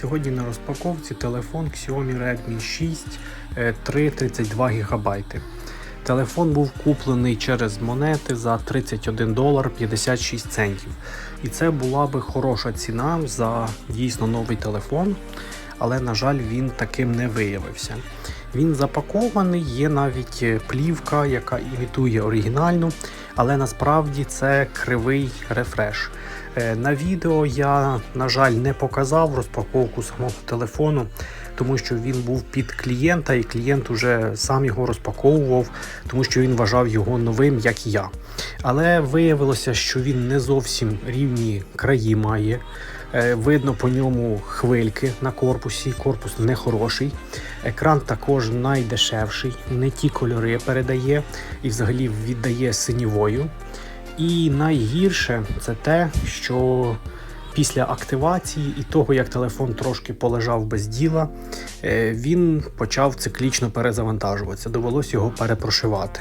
Сьогодні на розпаковці телефон Xiaomi Redmi 6 е, 332 ГБ. Телефон був куплений через монети за 31 долар 56 центів. І це була би хороша ціна за дійсно новий телефон, але, на жаль, він таким не виявився. Він запакований, є навіть плівка, яка імітує оригінальну, але насправді це кривий рефреш. Е, На відео я, на жаль, не показав розпаковку самого телефону, тому що він був під клієнта, і клієнт уже сам його розпаковував, тому що він вважав його новим, як і я. Але виявилося, що він не зовсім рівні краї має. Е, Видно по ньому хвильки на корпусі. Корпус не хороший. Екран також найдешевший, не ті кольори передає і взагалі віддає синівою. І найгірше це те, що після активації і того, як телефон трошки полежав без діла, е, він почав циклічно перезавантажуватися. Довелось його перепрошивати.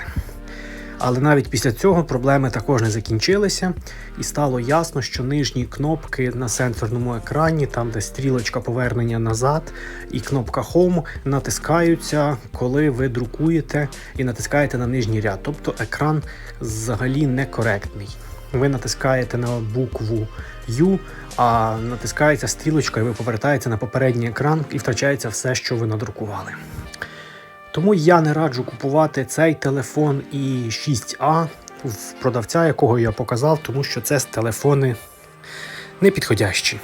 Але навіть після цього проблеми також не закінчилися, і стало ясно, що нижні кнопки на сенсорному екрані, там де стрілочка повернення назад, і кнопка Home натискаються, коли ви друкуєте і натискаєте на нижній ряд. Тобто екран взагалі некоректний. Ви натискаєте на букву U, а натискається стрілочка, і ви повертаєте на попередній екран і втрачається все, що ви надрукували. Тому я не раджу купувати цей телефон і 6А в продавця, якого я показав, тому що це телефони непідходящі.